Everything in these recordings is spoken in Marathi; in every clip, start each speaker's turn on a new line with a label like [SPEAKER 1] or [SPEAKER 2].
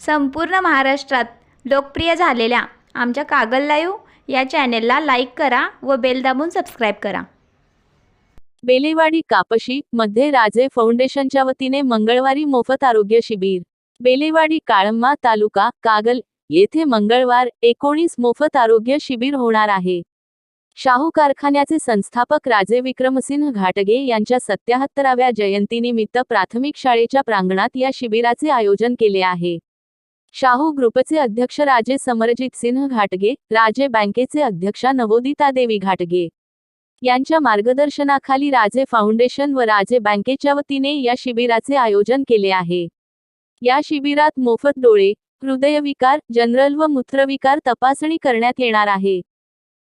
[SPEAKER 1] संपूर्ण महाराष्ट्रात लोकप्रिय झालेल्या आमच्या कागल लाईव्ह या चॅनेलला लाईक करा व बेल दाबून सबस्क्राईब करा.
[SPEAKER 2] बेलेवाडी कापशी मध्ये राजे फाउंडेशनच्या वतीने मंगळवारी मोफत आरोग्य शिबिर. बेलेवाडी काळंबा तालुका कागल येथे मंगळवार एकोणीस मोफत आरोग्य शिबिर होणार आहे. शाहू कारखान्याचे संस्थापक राजे विक्रमसिंह घाटगे यांच्या सत्याहत्तराव्या जयंतीनिमित्त प्राथमिक शाळेच्या प्रांगणात या शिबिराचे आयोजन केले आहे. शाहू ग्रुपचे अध्यक्ष राजे समरजित सिंह घाटगे राजे बँकेचे अध्यक्षा नवोदिता देवी घाटगे. यांच्या मार्गदर्शनाखाली राजे फाउंडेशन व राजे बँकेच्या वतीने या शिबिराचे आयोजन केले आहे. या शिबिरात मोफत डोळे हृदयविकार जनरल व मूत्रविकार तपासणी करण्यात येणार आहे.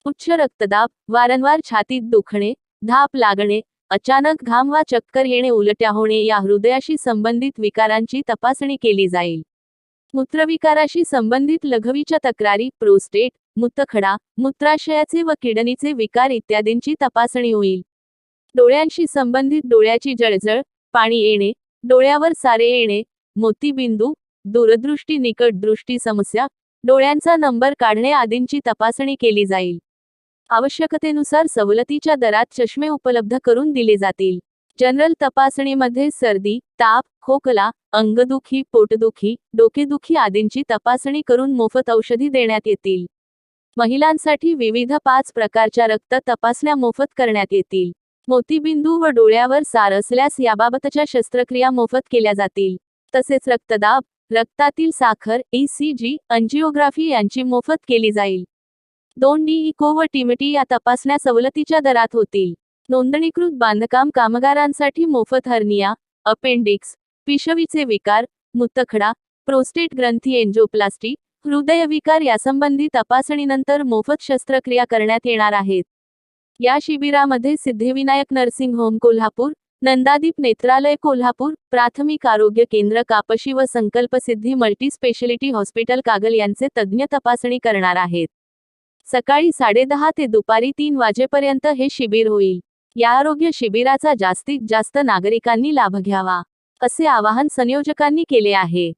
[SPEAKER 2] उच्च रक्तदाब वारंवार छातीत दुखणे धाप लागणे अचानक घाम वा चक्कर येणे उलट्या होणे या हृदयाशी संबंधित विकारांची तपासणी केली जाईल. मूत्रविकाराशी संबंधित लघवीच्या तक्रारी प्रोस्टेट मूतखडा मूत्राशयाचे व किडनीचे विकार इत्यादींची तपासणी होईल. डोळ्यांशी संबंधित डोळ्याची जळजळ पाणी येणे डोळ्यावर सारे येणे मोतीबिंदू दूरदृष्टी निकट दृष्टी समस्या डोळ्यांचा नंबर काढणे आदींची तपासणी केली जाईल. आवश्यकतेनुसार सवलतीच्या दरात चष्मे उपलब्ध करून दिले जातील. जनरल तपासणीमध्ये सर्दी ताप खोकला अंगदुखी पोटदुखी डोकेदुखी आदींची तपासणी करून मोफत औषधी देण्यात येतील. महिलांसाठी विविध पाच प्रकारच्या रक्त तपासण्या मोफत करण्यात येतील. मोतीबिंदू व डोळ्यावर सार असल्यास याबाबतच्या शस्त्रक्रिया मोफत केल्या जातील. तसेच रक्तदाब रक्तातील साखर ईसीजी अंजिओग्राफी यांची मोफत केली जाईल. दोन डी इको व टिमटी या तपासण्या सवलतीच्या दरात होतील. नोंदणीकृत बांधकाम कामगारांसाठी मोफत हर्निया अपेंडिक्स पिशवीचे विकार मुतखडा प्रोस्टेट ग्रंथी एंजोप्लास्टी हृदयविकार यासंबंधी तपासणीनंतर मोफत शस्त्रक्रिया करण्यात येणार आहेत. या शिबिरामध्ये सिद्धिविनायक नर्सिंग होम कोल्हापूर नंदादीप नेत्रालय कोल्हापूर प्राथमिक आरोग्य केंद्र कापशी व Sankalp Siddhi multi speciality hospital Kagal यांचे तज्ज्ञ तपासणी करणार आहेत. सकाळी साडेदहा ते दुपारी तीन वाजेपर्यंत हे शिबिर होईल. या आरोग्य शिबिराचा जास्तीत जास्त नागरिकांनी लाभ घ्यावा असे आवाहन संयोजकांनी केले आहे.